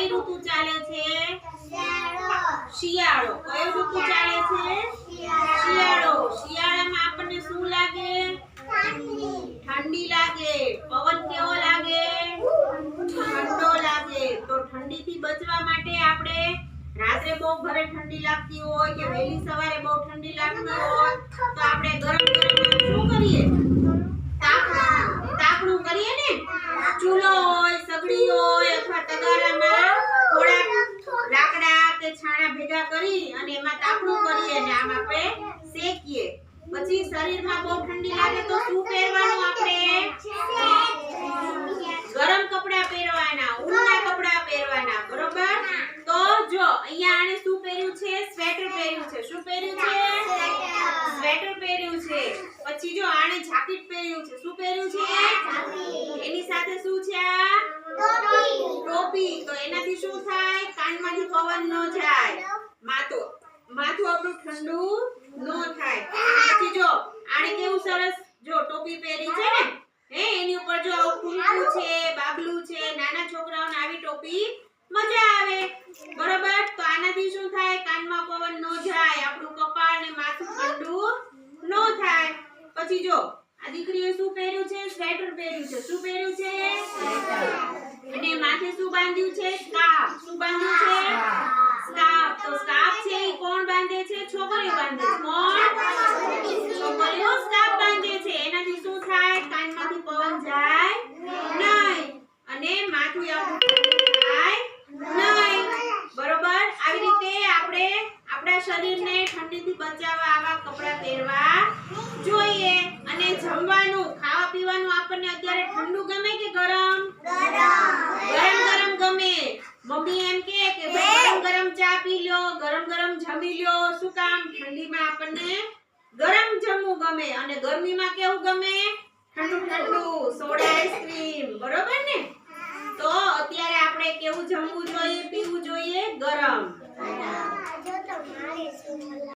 કઈ ઋતુ ચાલે છે? શિયાળો. કઈ ઋતુ ચાલે છે? શિયાળો. શિયાળામાં આપણને શું લાગે? ઠંડી. લાગે. પવન કેવો લાગે? ઠંડો લાગે. તો ઠંડીથી બચવા માટે આપણે રાત્રે બહુ ઘરે ઠંડી લાગતી હોય કે વહેલી સવારે બહુ ઠંડી લાગતી હોય તો આપણે ગરમ ગરમ શું કરીએ? તાપણું તાપણું કરીએ ને? ચૂલો હોય સગડી હોય અથવા તગારામાં છાણા ભેગા કરી અને એમાં તાપણું કરીએ અને આમ આપણે શેકીએ. પછી શરીરમાં બહુ ઠંડી લાગે તો શું પહેરવાનું આપણે? ગરમ કપડા પહેરવાના ઊનના કપડા પહેરવાના બરોબર? તો જો અહીંયા આને શું પહેર્યું છે? સ્વેટર પહેર્યું છે. શું પહેર્યું છે? સ્વેટર પહેર્યું છે. પછી જો આને જાકેટ પહેર્યું છે. શું પહેર્યું છે? એની સાથે શું છે આ? ટોપી. તો એનાથી શું થાય? કાનમાંથી પવન ન જાય માથું માથું આપણું ઠંડુ ન થાય. પછી જો, આને કેવું સરસ જો ટોપી પહેરી છે ને, હે, એની ઉપર જો કુંકુ છે, બાબલું છે, નાના છોકરાઓને આવી ટોપી મજા આવે. બરોબર? તો આનાથી શું થાય? કાનમાં પવન ન જાય. આપણું કપાળ ને માથું ઠંડુ ન થાય. પછી જો, આ દીકરીએ શું પહેર્યું છે? સ્વેટર પહેર્યું છે. શું પહેર્યું છે? માથે શું બાંધ્યું છે? સ્કાર્ફ. શું બાંધ્યું છે? સ્કાર્ફ. તો સ્કાર્ફ છે એ કોણ બાંધે છે? છોકરીઓ બાંધે છે. કોણ? છોકરીઓ સ્કાર્ફ બાંધે છે. એનાથી શું થાય? કાનમાંથી પવન જાય નહીં. અને માથું આપણું થાય નહીં. બરોબર? આવી રીતે આપણે આપણા શરીરને ઠંડીથી બચાવવા, આવા કપડાં પહેરવા જોઈએ. અને જમવાનું ખાવા પીવાનું આપણને અત્યારે ઠંડુ ગમે કે ગરમ ગરમ? પી લ્યો, ગરમ ગરમ જમી લ્યો. શું કામ? ઠંડીમાં આપણને ગરમ જમવું ગમે. અને ગરમીમાં કેવું ગમે? ઠંડુ ઠંડુ. Soda ice cream. બરોબર ને? તો અત્યારે આપણે કેવું જમવું જોઈએ, પીવું જોઈએ? ગરમ.